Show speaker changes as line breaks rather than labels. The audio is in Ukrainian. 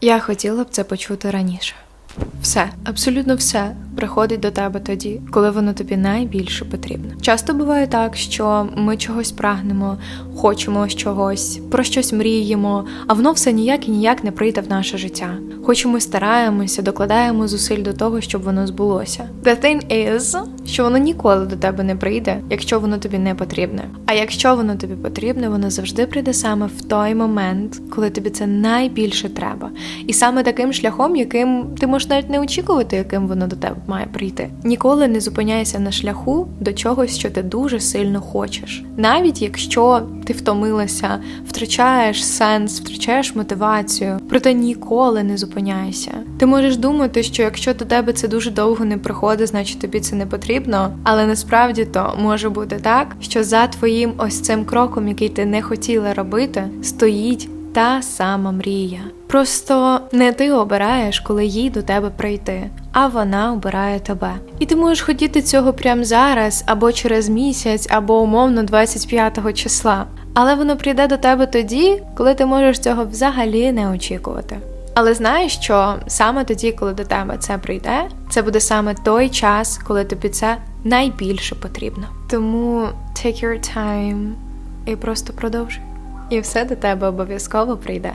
Я хотіла б це почути раніше. Все, абсолютно все приходить до тебе тоді, коли воно тобі найбільше потрібно. Часто буває так, що ми чогось прагнемо, хочемо чогось, про щось мріємо, а воно все ніяк і ніяк не прийде в наше життя. Хоч ми стараємося, докладаємо зусиль до того, щоб воно збулося. The thing is, що воно ніколи до тебе не прийде, якщо воно тобі не потрібне. А якщо воно тобі потрібне, воно завжди прийде саме в той момент, коли тобі це найбільше треба. І саме таким шляхом, яким ти можеш навіть не очікувати, яким воно до тебе має прийти. Ніколи не зупиняйся на шляху до чогось, що ти дуже сильно хочеш. Навіть якщо ти втомилася, втрачаєш сенс, втрачаєш мотивацію, проте ніколи не зупиняйся. Ти можеш думати, що якщо до тебе це дуже довго не приходить, значить тобі це не потрібно. Але насправді то може бути так, що за твоїм ось цим кроком, який ти не хотіла робити, стоїть та сама мрія. Просто не ти обираєш, коли їй до тебе прийти, а вона обирає тебе. І ти можеш хотіти цього прямо зараз, або через місяць, або умовно 25-го числа. Але воно прийде до тебе тоді, коли ти можеш цього взагалі не очікувати. Але знаєш, що саме тоді, коли до тебе це прийде, це буде саме той час, коли тобі це найбільше потрібно. Тому take your time і просто продовжуй. І все до тебе обов'язково прийде.